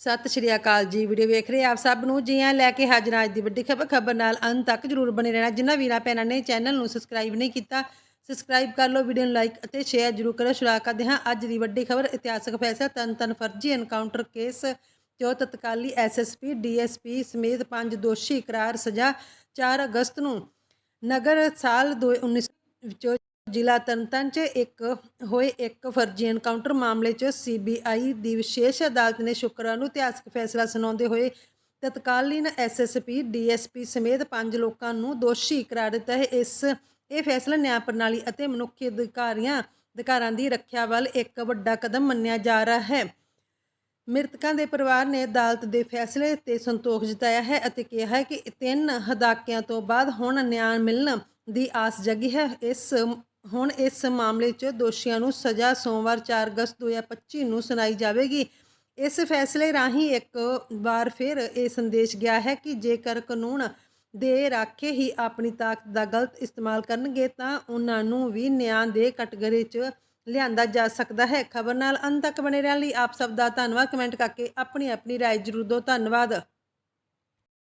ਸਤਿ ਸ਼੍ਰੀ ਅਕਾਲ ਜੀ। ਵੀਡੀਓ ਵੇਖ ਰਹੇ ਆਪ ਸਭ ਨੂੰ। ਜੀ ਹਾਂ, ਲੈ ਕੇ ਹਾਜ਼ਰ ਹਾਂ ਅੱਜ ਦੀ ਵੱਡੀ ਖਬਰ। ਖਬਰ ਨਾਲ ਅੰਤ ਤੱਕ ਜਰੂਰ ਬਣੇ ਰਹਿਣਾ। ਜਿਨ੍ਹਾਂ ਵੀਰਾਂ ਭੈਣਾਂ ਨੇ ਚੈਨਲ ਨੂੰ ਸਬਸਕ੍ਰਾਈਬ ਨਹੀਂ ਕੀਤਾ, ਸਬਸਕ੍ਰਾਈਬ ਕਰ ਲਓ, ਵੀਡੀਓ ਨੂੰ ਲਾਈਕ ਅਤੇ ਸ਼ੇਅਰ ਜਰੂਰ ਕਰੋ। ਸ਼ੁਰੂ ਕਰਦੇ ਹਾਂ ਅੱਜ ਦੀ ਵੱਡੀ ਖਬਰ। ਇਤਿਹਾਸਕ ਫੈਸਲਾ ਤਨ ਤਨ ਫਰਜ਼ੀ ਐਨਕਾਊਂਟਰ ਕੇਸ ਜੋ ਤਤਕਾਲੀ ਐਸਐਸਪੀ ਡੀਐਸਪੀ ਸਮੇਤ ਪੰਜ ਦੋਸ਼ੀ ਕਰਾਰ ਸਜ਼ਾ 4 ਅਗਸਤ ਨੂੰ ਨਗਰ ਸਾਲ 2019 ਵਿੱਚੋਂ ਜ਼ਿਲ੍ਹਾ ਤਰਨਤਾਰਨ 'ਚ ਇੱਕ, ਹੋਏ ਇੱਕ ਫਰਜ਼ੀ ਐਨਕਾਊਂਟਰ ਮਾਮਲੇ 'ਚ ਸੀਬੀਆਈ ਦੀ ਵਿਸ਼ੇਸ਼ ਅਦਾਲਤ ਨੇ ਸ਼ੁੱਕਰਵਾਰ ਨੂੰ ਇਤਿਹਾਸਕ ਫੈਸਲਾ ਸੁਣਾਉਂਦੇ ਹੋਏ ਤਤਕਾਲੀਨ ਐਸਐਸਪੀ ਡੀਐਸਪੀ ਸਮੇਤ ਪੰਜ ਲੋਕਾਂ ਨੂੰ ਦੋਸ਼ੀ ਕਰਾਰ ਦਿੱਤਾ ਹੈ। ਇਸ, ਇਹ ਫੈਸਲਾ ਨਿਆਂ ਪ੍ਰਣਾਲੀ ਅਤੇ ਮਨੁੱਖੀ ਅਧਿਕਾਰੀਆਂ, ਅਧਿਕਾਰਾਂ ਦੀ ਰੱਖਿਆ ਵੱਲ ਇੱਕ ਵੱਡਾ ਕਦਮ ਮੰਨਿਆ ਜਾ ਰਿਹਾ ਹੈ। ਮ੍ਰਿਤਕਾਂ ਦੇ ਪਰਿਵਾਰ ਨੇ ਅਦਾਲਤ ਦੇ ਫੈਸਲੇ ਤੇ ਸੰਤੋਖ ਜਤਾਇਆ ਹੈ ਅਤੇ ਕਿਹਾ ਹੈ ਕਿ ਤਿੰਨ ਹਦਾਕਿਆਂ ਤੋਂ ਬਾਅਦ ਹੁਣ ਨਿਆਂ ਮਿਲਣ ਦੀ ਆਸ ਜਗੀ ਹੈ। ਇਸ ਹੁਣ ਇਸ ਮਾਮਲੇ 'ਚ ਦੋਸ਼ੀਆਂ ਨੂੰ ਸਜ਼ਾ ਸੋਮਵਾਰ 4 ਅਗਸਤ 2025 ਨੂੰ ਸੁਣਾਈ ਜਾਵੇਗੀ। ਇਸ ਫੈਸਲੇ ਰਾਹੀਂ ਇੱਕ ਵਾਰ ਫਿਰ ਇਹ ਸੰਦੇਸ਼ ਗਿਆ ਹੈ ਕਿ ਜੇਕਰ ਕਾਨੂੰਨ ਦੇ ਰਾਖੇ ਹੀ ਆਪਣੀ ਤਾਕਤ ਦਾ ਗਲਤ ਇਸਤੇਮਾਲ ਕਰਨਗੇ, ਤਾਂ ਉਹਨਾਂ ਨੂੰ ਵੀ ਨਿਆਂ ਦੇ ਕਟਗਰੇ 'ਚ ਲਿਆਂਦਾ ਜਾ ਸਕਦਾ ਹੈ। ਖਬਰ ਨਾਲ ਅੰਤ ਤੱਕ ਬਣੇ ਰਹਿਣ ਲਈ ਆਪ ਸਭ ਦਾ ਧੰਨਵਾਦ। ਕਮੈਂਟ ਕਰਕੇ ਆਪਣੀ ਆਪਣੀ ਰਾਏ ਜ਼ਰੂਰ ਦਿਓ। ਧੰਨਵਾਦ।